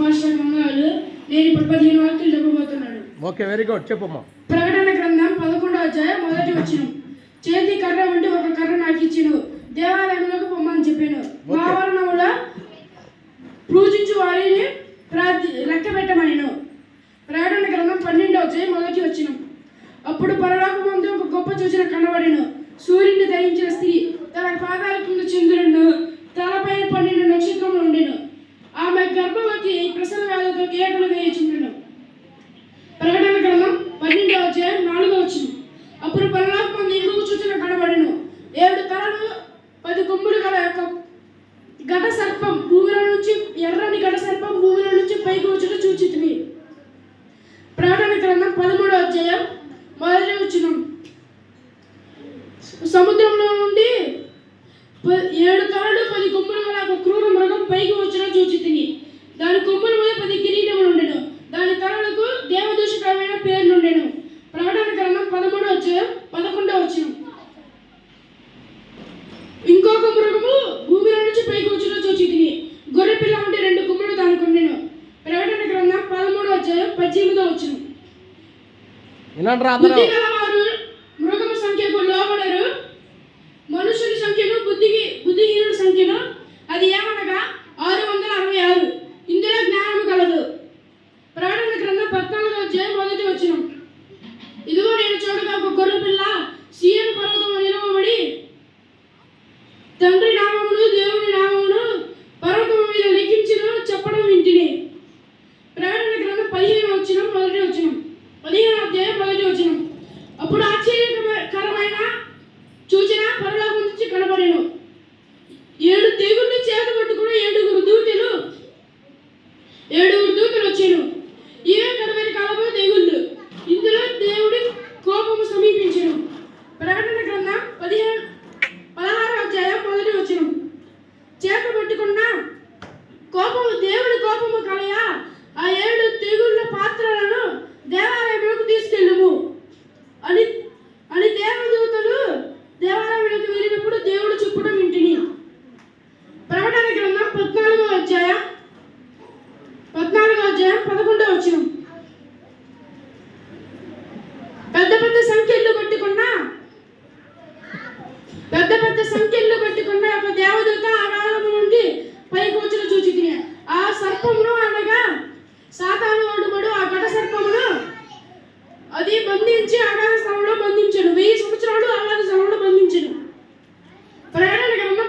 Pastor గంగాలు నేను ఇప్పుడు పదిహేను వాక్యాలు చెప్పబోతున్నాడు ఓకే వెరీ గుడ్ చెప్పమ్మా. ప్రకటన గ్రంథం పదకొండవ అధ్యాయం మొదటి వచ్చిన చేతి కర్ర వంటి ఒక కర్ర నాకు ఇచ్చిను దేవాలయంలోకి పొమ్మని చెప్పాను. ఆవరణములో పూజించు వారిని ప్రార్థి లెక్క పెట్టమనిను ప్రకటన గ్రంథం పన్నెండవ అధ్యాయం మొదటి వచ్చిన అప్పుడు పరలోకమందు ఒక గొప్ప సూచన కనబడెను. సూర్యుని ధరించిన స్త్రీ తన పాదాల కింద చంద్రుడును తలపైన పన్నెండు నక్షత్రములు ఉండెను. గర్భవతి ప్రసవ వ్యాధితో కేకలు వేయించుండను. ప్రకటన గ్రంథం పన్నెండవ అధ్యాయం నాలుగో వచ్చిన అప్పుడు పరలోకమందు ఎందుకు చూచిన కనబడెను. ఏడు తలలు పది కొమ్ములు గల యొక్క ఘట సర్పం భూమిలో నుంచి ఎర్రని ఘట సర్పం భూమిలో నుంచి పైకి వచ్చిన చూచితిని ప్రకటన గ్రంథం పదమూడవ అధ్యాయం మొదటి వచ్చిన సముద్రంలో నుండి ఏడు తలలు పది కొమ్ములు గల ఒక క్రూర మృగం పైకి వచ్చిన చూచితిని దాని కొమ్ముల మీద పది కిరీటములు ఉండెను దాని తలలకు దేవదూషకమైన పేర్లు ఉండెను ప్రకటన గ్రంథం పదమూడవ అధ్యాయం పదకొండవ వచ్చిన ఇంకొక మృగము భూమిలో నుంచి పైకి వచ్చిన చూచితిని గొర్రె పిల్ల ఉంటే రెండు కుమ్ములు దానికి ఉండెను ప్రకటన గ్రంథం పదమూడవ అధ్యాయం పద్దెనిమిదో వచ్చిన వినండి రా అందరూ. బుద్ధి గలవారు మృగము సంఖ్యకు లోబడరు మనుషుల సంఖ్యను బుద్ధికి బుద్ధిహీనుల సంఖ్యను. అది ఏమనగా ఆరు వందల అరవై ఆరు. ఇందులో జ్ఞానం కలదు. ప్రకటన గ్రంథం పద్నాలుగో అధ్యాయం మొదటి వచ్చిన ఇదిగో నేను చూడగా ఒక గొర్రె పిల్ల సీఎన్ పర్వతం నిలవబడి తండ్రి నామమును దేవుని నామమును పర్వతము మీద లెక్కించిన చెప్పడం వింటిని ప్రకటన గ్రంథం పదిహేను వచ్చిన మొదటి వచ్చిన పదిహేను అధ్యాయం మొదటి వచ్చిన అప్పుడు ఆశ్చర్యకరమైన సూచన పరలోకం నుంచి కనబడేను ఏడు తెగుళ్ళు చేత పట్టుకుని ఏడుగురు దూతలు ఏడుగురు దూతలు వచ్చాను ఇవే కడవరి కాలపు తెగుళ్ళు ఇందులో దేవుడి కోపము సమీపించను ప్రకటన గ్రంథం పదిహేను పదహారు అధ్యాయం మొదటి వచ్చిన చేత పట్టుకున్న కోపము దేవుడి కోపము కలయా? ఆ ఏడు తెగుళ్ళ పాత్రలను దేవాలయంలోకి తీసుకెళ్ళుము అని అని దేవదూతలు దేవాలయంలోకి వెళ్ళినప్పుడు దేవుడు చెప్పడం వింటిని ప్రకటన గ్రంథం పద్నాలుగో అధ్యాయం పద్నాలుగో అధ్యాయం పదకొండో వచ్చిన పెద్ద పెద్ద సంఖ్యలు పట్టుకున్న పెద్ద పెద్ద సంఖ్యలు పట్టుకున్న ఒక దేవదూత ఆకాశము నుండి పైకి వచ్చిన చూచి తిని ఆ సర్పమును అనగా సాతాను వాడుబడు ఆ ఘట సర్పమును అది బంధించి ఆకాశ స్థలంలో బంధించను. వెయ్యి సంవత్సరాలు ఆకాశ స్థలంలో బంధించను. ప్రయాణ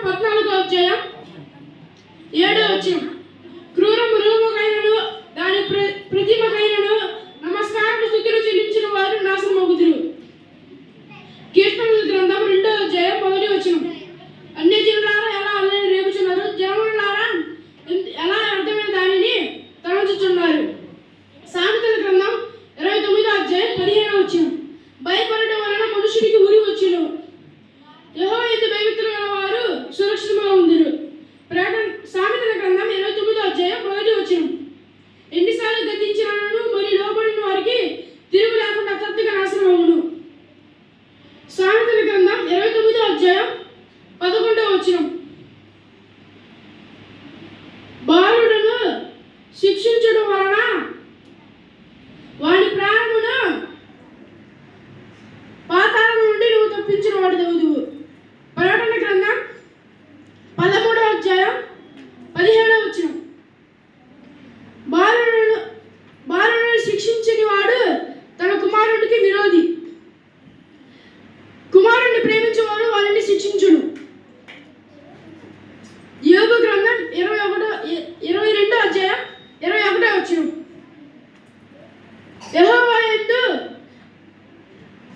పద్నాలుగో అధ్యాయం ఏడో వచ్చిన సామెతల గ్రంథం ఇరవై తొమ్మిదో అధ్యాయం పదకొండవ వచ్చిన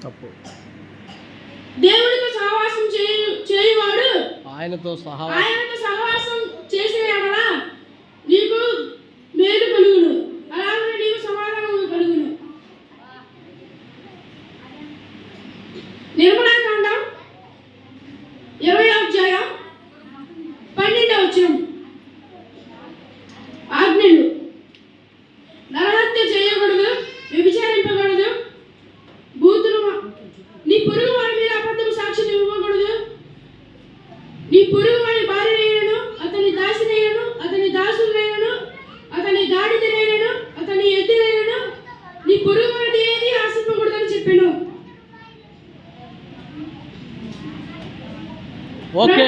తప్పు. దేవుడితో సహవాసం చేయు చేయువాడు ఆయనతో సహా ఆయనతో సహవాసం చేసిన ఓకే.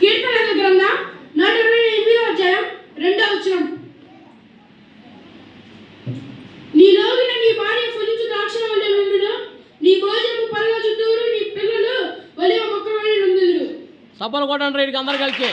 కీర్తనల గ్రంథం నూట ఇరవై ఎనిమిదో అధ్యాయం రెండో వచనం. నీ లోగిన నీ భార్య ఫలించు ద్రాక్షల వలె నుండును. నీ భోజనము పనుల చుట్టూరు నీ పిల్లలు వలివ మొక్క వలె నుండుదురు. సబ్బలు కొట్టండి రైడ్కి అందరు కలిసి.